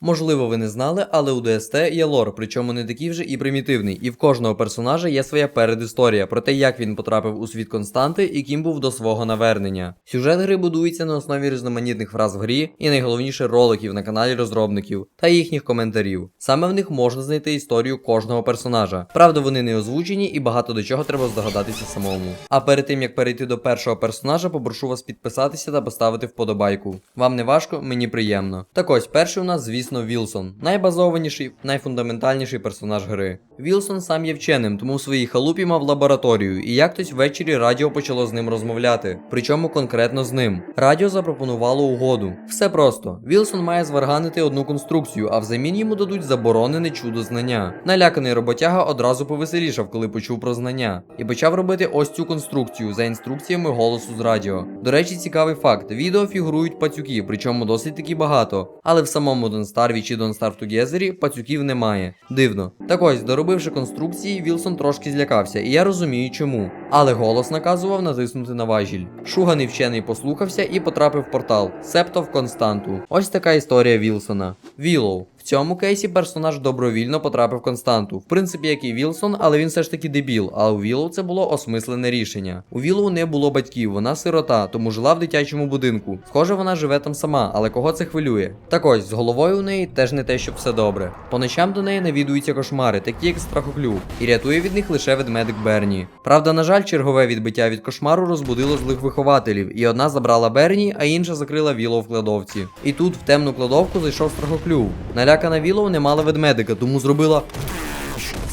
Можливо, ви не знали, але у ДСТ є лор, причому не такий вже і примітивний, і в кожного персонажа є своя передісторія про те, як він потрапив у світ константи і ким був до свого навернення. Сюжет гри будується на основі різноманітних фраз в грі і найголовніше роликів на каналі розробників та їхніх коментарів. Саме в них можна знайти історію кожного персонажа. Правда, вони не озвучені і багато до чого треба здогадатися самому. А перед тим як перейти до першого персонажа, попрошу вас підписатися та поставити вподобайку. Вам не важко, мені приємно. Так ось, перший у нас, звісно, Вілсон, найбазованіший, найфундаментальніший персонаж гри. Вілсон сам є вченим, тому в своїй халупі мав лабораторію, і якось ввечері радіо почало з ним розмовляти. Причому конкретно з ним. Радіо запропонувало угоду. Все просто. Вілсон має зварганити одну конструкцію, а взамін йому дадуть заборонене чудо знання. Наляканий роботяга одразу повеселішав, коли почув про знання, і почав робити ось цю конструкцію за інструкціями голосу з радіо. До речі, цікавий факт: відео фігурують пацюки, причому досить таки багато. Але в самому Don't Starve чи Don't Starve Together пацюків немає. Дивно. Так ось, доробивши конструкції, Вілсон трошки злякався, і я розумію чому. Але голос наказував натиснути на важіль. Шуганий вчений послухався і потрапив в портал, септо в константу. Ось така історія Вілсона. Вілоу. Цьому кейсі персонаж добровільно потрапив константу. В принципі, як і Вілсон, але він все ж таки дебіл. А у Вілоу це було осмислене рішення. У Вілоу не було батьків, вона сирота, тому жила в дитячому будинку. Схоже, вона живе там сама, але кого це хвилює? Так ось, з головою у неї теж не те, щоб все добре. По ночам до неї навідуються кошмари, такі як страхоклюв, і рятує від них лише ведмедик Берні. Правда, на жаль, чергове відбиття від кошмару розбудило злих вихователів, і одна забрала Берні, а інша закрила Вілоу в кладовці. І тут в темну кладовку зайшов страхоклюв. Налякана Вілоу не мала ведмедика, тому зробила.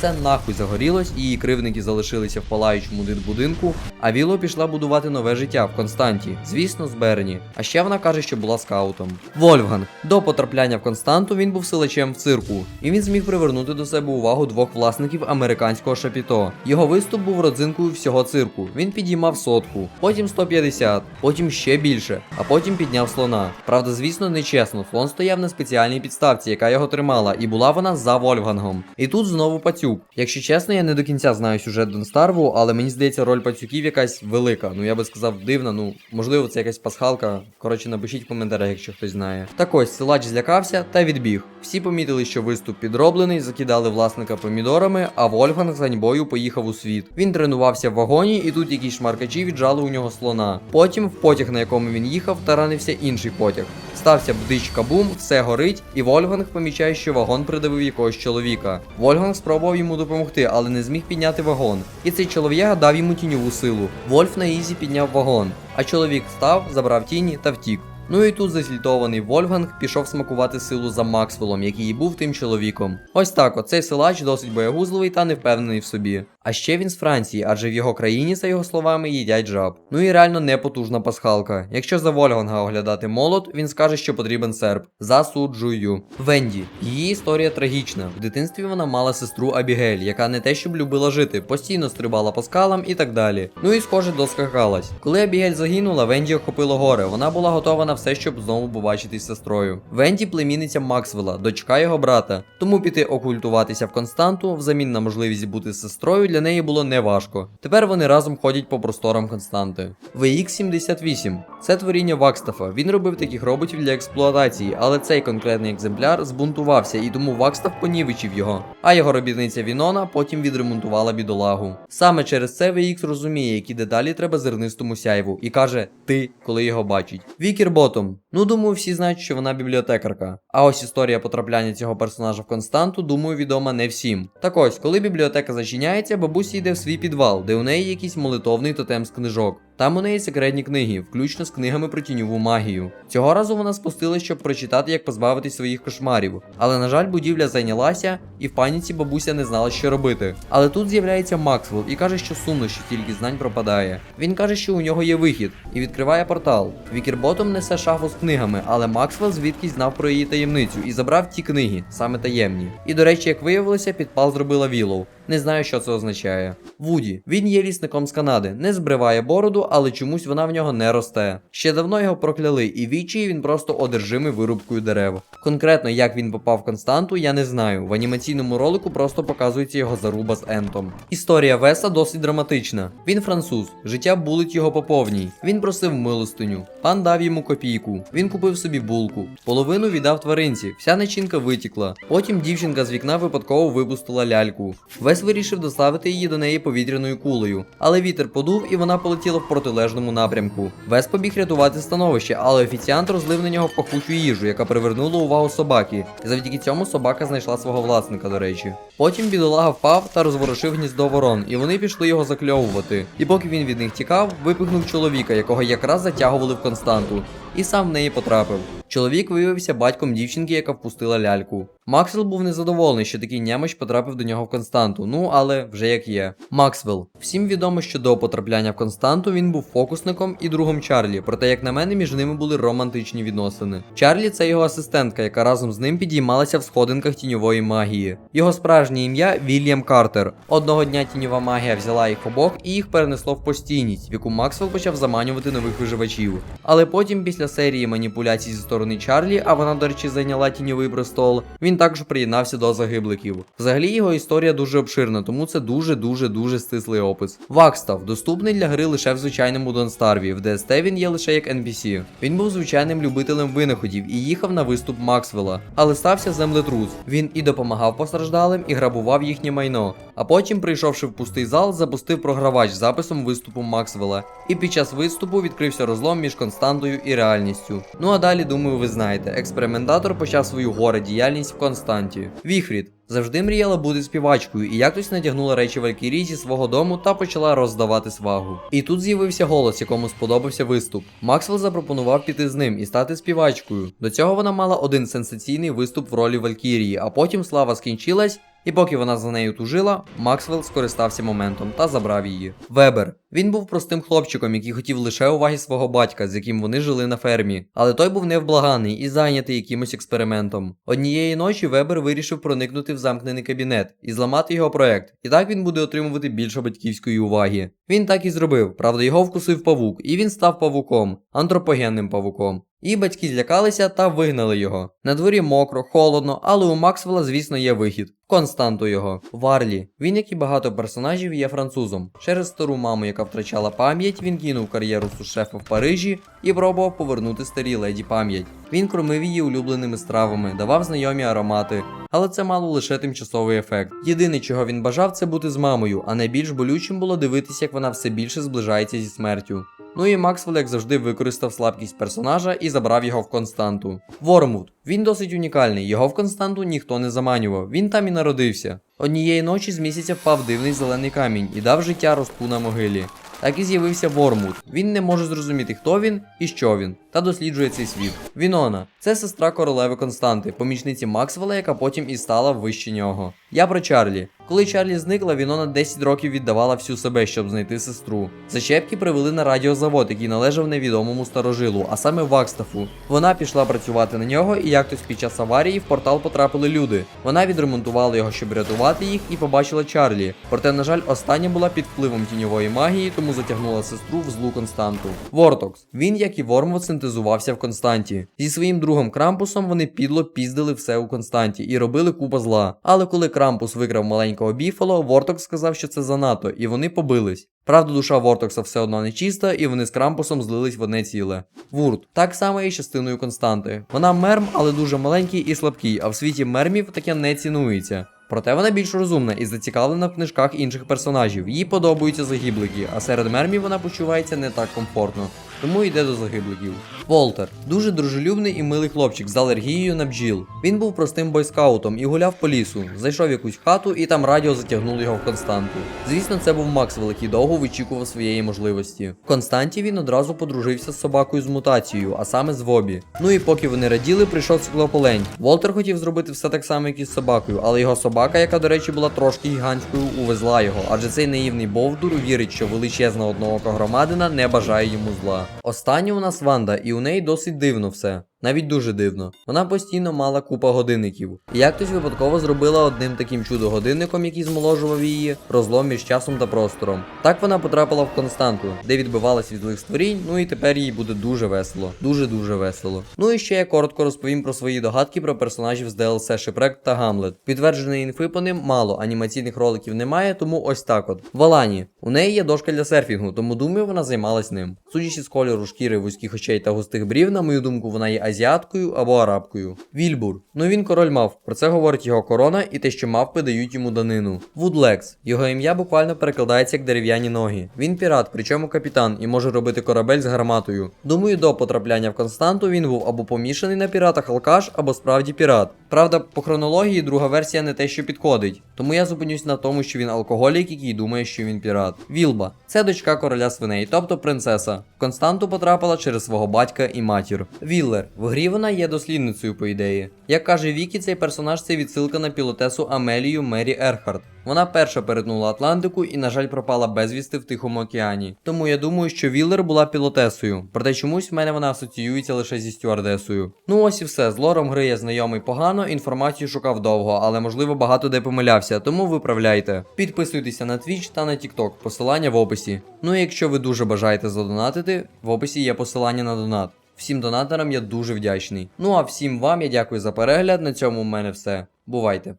Це нахуй загорілось, її кривники залишилися в палаючому дитбудинку, а Віло пішла будувати нове життя в Константі, звісно, з Берні. А ще вона каже, що була скаутом. Вольфганг. До потрапляння в Константу він був силачем в цирку, і він зміг привернути до себе увагу двох власників американського шапіто. Його виступ був родзинкою всього цирку. Він підіймав сотку, потім 150, потім ще більше, а потім підняв слона. Правда, звісно, нечесно. Слон стояв на спеціальній підставці, яка його тримала, і була вона за Вольфгангом. І тут знову пацюк. Якщо чесно, я не до кінця знаю сюжет Донстарву, але мені здається, роль пацюків якась велика. Ну я би сказав, дивна. Ну можливо, це якась пасхалка. Коротше, напишіть в коментарях, якщо хтось знає. Так ось силач злякався та відбіг. Всі помітили, що виступ підроблений, закидали власника помідорами, а Вольфганг з ганьбою поїхав у світ. Він тренувався в вагоні, і тут якісь шмаркачі віджали у нього слона. Потім, в потяг, на якому він їхав, таранився інший потяг. Стався бдич кабум, все горить, і Вольфганг помічає, що вагон придавив якогось чоловіка. Вольфганг спробував йому допомогти, але не зміг підняти вагон. І цей чолов'яга дав йому тіньову силу. Вольф на ізі підняв вагон, а чоловік став, забрав тіні та втік. Ну і тут зазлітований Вольфганг пішов смакувати силу за Максвеллом, який і був тим чоловіком. Ось так, оцей силач досить боягузливий та невпевнений в собі. А ще він з Франції, адже в його країні, за його словами, їдять жаб. Ну і реально непотужна пасхалка. Якщо за Вольфганга оглядати молот, він скаже, що потрібен серб. Засуджую. Венді. Її історія трагічна. В дитинстві вона мала сестру Абігель, яка не те, щоб любила жити, постійно стрибала по скалам і так далі. Ну і схоже, доскакалась. Коли Абігель загинула, Венді охопило горе. Вона була готова на все, щоб знову побачитись з сестрою. Венді племінниця Максвелла, дочка його брата. Тому піти окультуватися в Константу, взамін на можливість бути з сестрою, для неї було неважко. Тепер вони разом ходять по просторам Константи. VX78 це творіння Вакстафа. Він робив таких роботів для експлуатації, але цей конкретний екземпляр збунтувався, і тому Вакстаф понівечив його. А його робітниця Вінона потім відремонтувала бідолагу. Саме через це VX розуміє, які деталі треба зернистому сяйву, і каже ти, коли його бачить. Вікер Ботом. Ну, думаю, всі знають, що вона бібліотекарка. А ось історія потрапляння цього персонажа в Константу, думаю, відома не всім. Так ось, коли бібліотека зачиняється, бабуся йде в свій підвал, де у неї якийсь молитовний тотем з книжок. Там у неї секретні книги, включно з книгами про тіньову магію. Цього разу вона спустилась, щоб прочитати, як позбавитись своїх кошмарів. Але, на жаль, будівля зайнялася, і в паніці бабуся не знала, що робити. Але тут з'являється Максвелл і каже, що сумно, що тільки знань пропадає. Він каже, що у нього є вихід, і відкриває портал. Вікерботом несе шафу з книгами, але Максвелл звідкись знав про її таємницю і забрав ті книги, саме таємні. І до речі, як виявилося, підпал зробила Вілоу. Не знаю, що це означає. Вуді. Він є лісником з Канади, не збриває бороду, але чомусь вона в нього не росте. Ще давно його прокляли, і відчай він просто одержимий вирубкою дерев. Конкретно, як він попав в константу, я не знаю. В анімаційному ролику просто показується його заруба з Ентом. Історія Веса досить драматична. Він француз, життя булить його по повній. Він просив милостиню. Пан дав йому копійку. Він купив собі булку. Половину віддав тваринці, вся начинка витікла. Потім дівчинка з вікна випадково випустила ляльку. Вес вирішив доставити її до неї повітряною кулею, але вітер подув і вона полетіла в протилежному напрямку. Вес побіг рятувати становище, але офіціант розлив на нього пахучу їжу, яка привернула увагу собаки. І завдяки цьому собака знайшла свого власника, до речі. Потім бідолага впав та розворушив гніздо ворон, і вони пішли його закльовувати. І поки він від них тікав, випихнув чоловіка, якого якраз затягували в константу, і сам в неї потрапив. Чоловік виявився батьком дівчинки, яка впустила ляльку. Максвелл був незадоволений, що такий нямич потрапив до нього в константу. Ну але вже як є. Максвелл. Всім відомо, що до потрапляння в константу він був фокусником і другом Чарлі. Проте, як на мене, між ними були романтичні відносини. Чарлі це його асистентка, яка разом з ним підіймалася в сходинках тіньової магії. Його справжнє ім'я Вільям Картер. Одного дня тіньова магія взяла їх обох і їх перенесло в постійність, в яку Максвелл почав заманювати нових виживачів. Але потім, після серії маніпуляцій зі сторони Чарлі, а вона, до речі, зайняла тіньовий престол, він також приєднався до загибликів. Взагалі його історія дуже обширна, тому це дуже дуже стислий опис. Вакстав доступний для гри лише в звичайному Донстарві. В ДСТ він є лише як NPC. Він був звичайним любителем винаходів і їхав на виступ Максвелла, але стався землетрус. Він і допомагав постраждалим, і грабував їхнє майно. А потім, прийшовши в пустий зал, запустив програвач записом виступу Максвелла. І під час виступу відкрився розлом між константою і реальністю. Ну а далі, думаю, ви знаєте, експериментатор почав свою горе діяльність в константі. Віхрід завжди мріяла бути співачкою і якось надягнула речі Валькірії зі свого дому та почала роздавати свагу. І тут з'явився голос, якому сподобався виступ. Максвелл запропонував піти з ним і стати співачкою. До цього вона мала один сенсаційний виступ в ролі Валькірії, а потім слава скінчилась. І поки вона за нею тужила, Максвелл скористався моментом та забрав її. Вебер. Він був простим хлопчиком, який хотів лише уваги свого батька, з яким вони жили на фермі. Але той був невблаганий і зайнятий якимось експериментом. Однієї ночі Вебер вирішив проникнути в замкнений кабінет і зламати його проект. І так він буде отримувати більше батьківської уваги. Він так і зробив, правда, його вкусив павук, і він став павуком, антропогенним павуком. І батьки злякалися та вигнали його. На дворі мокро, холодно, але у Максвелла, звісно, є вихід. Константу його. Варлі. Він, як і багато персонажів, є французом. Через стару маму, яка втрачала пам'ять, він кинув кар'єру сушефа в Парижі і пробував повернути старій леді пам'ять. Він кормив її улюбленими стравами, давав знайомі аромати, але це мало лише тимчасовий ефект. Єдине, чого він бажав, це бути з мамою, а найбільш болючим було дивитися, як вона все більше зближається зі смертю. Ну і Максвелл, як завжди, використав слабкість персонажа і забрав його в константу. Вормут. Він досить унікальний, його в константу ніхто не заманював, він там і народився. Однієї ночі з місяця впав дивний зелений камінь і дав життя росту на могилі. Так і з'явився Вормут. Він не може зрозуміти, хто він і що він, та досліджує цей світ. Вінона це сестра королеви Константи, помічниці Максвелла, яка потім і стала вище нього. Я про Чарлі. Коли Чарлі зникла, Вінона 10 років віддавала всю себе, щоб знайти сестру. Зачепки привели на радіозавод, який належав невідомому старожилу, а саме Вакстафу. Вона пішла працювати на нього, і якось під час аварії в портал потрапили люди. Вона відремонтувала його, щоб рятувати їх, і побачила Чарлі. Проте, на жаль, остання була під впливом тіньової магії, тому затягнула сестру в злу константу. Вортокс. Він, як і Вормвуд, синтезувався в константі. Зі своїм другом Крампусом вони підло піздили все у константі і робили купа зла. Але коли Крампус виграв маленького біфало, Вортокс сказав, що це занадто, і вони побились. Правда, душа Вортокса все одно не чиста, і вони з Крампусом злились в одне ціле. Вурт так само і частиною константи. Вона мерм, але дуже маленький і слабкий, а в світі мермів таке не цінується. Проте вона більш розумна і зацікавлена в книжках інших персонажів. Їй подобаються загиблики, а серед мермів вона почувається не так комфортно. Тому йде до загибликів. Волтер дуже дружелюбний і милий хлопчик з алергією на бджіл. Він був простим бойскаутом і гуляв по лісу, зайшов в якусь хату і там радіо затягнуло його в константу. Звісно, це був Макс, який довго вичікував своєї можливості. В константі він одразу подружився з собакою з мутацією, а саме з Вобі. Ну і поки вони раділи, прийшов циклополень. Волтер хотів зробити все так само, як і з собакою, але його собака, яка, до речі, була трошки гігантською, увезла його, адже цей наївний Бовдур вірить, що величезна одноока громадина не бажає йому зла. Остання у нас Ванда, і у неї досить дивно все. Навіть дуже дивно. Вона постійно мала купа годинників. І як хтось випадково зробила одним таким чудо-годинником, який змоложував її, розлом між часом та простором. Так вона потрапила в константу, де відбивалась від злих створінь, ну і тепер їй буде дуже весело. Дуже-дуже весело. Ну і ще я коротко розповім про свої догадки про персонажів з DLC Шипрек та Гамлет. Підтвердженої інфи по ним мало, анімаційних роликів немає, тому ось так от. Валані. У неї є дошка для серфінгу, тому думаю, вона займалась ним. Судячи з кольору шкіри вузьких очей та густих брів, на мою думку, вона є азіаткою або арабкою. Вільбур. Ну він король мав. Про це говорить його корона і те, що мавпи дають йому данину. Вудлекс. Його ім'я буквально перекладається як дерев'яні ноги. Він пірат, причому капітан, і може робити корабель з гарматою. Думаю, до потрапляння в Константу він був або помішаний на піратах алкаш, або справді пірат. Правда, по хронології друга версія не те, що підходить. Тому я зупинюсь на тому, що він алкоголік, який думає, що він пірат. Вілба це дочка короля свиней, тобто принцеса. В Константу потрапила через свого батька і матір. Віллер. В грі вона є дослідницею, по ідеї. Як каже Вікі, цей персонаж це відсилка на пілотесу Амелію Мері Ерхард. Вона перша перетнула Атлантику і, на жаль, пропала безвісти в Тихому океані. Тому я думаю, що Віллер була пілотесою, проте чомусь в мене вона асоціюється лише зі стюардесою. Ну ось і все. З лором гри я знайомий погано, інформацію шукав довго, але можливо багато де помилявся, тому виправляйте. Підписуйтеся на Twitch та на TikTok, посилання в описі. Ну і якщо ви дуже бажаєте задонатити, в описі є посилання на донат. Всім донаторам я дуже вдячний. Ну а всім вам я дякую за перегляд. На цьому в мене все. Бувайте!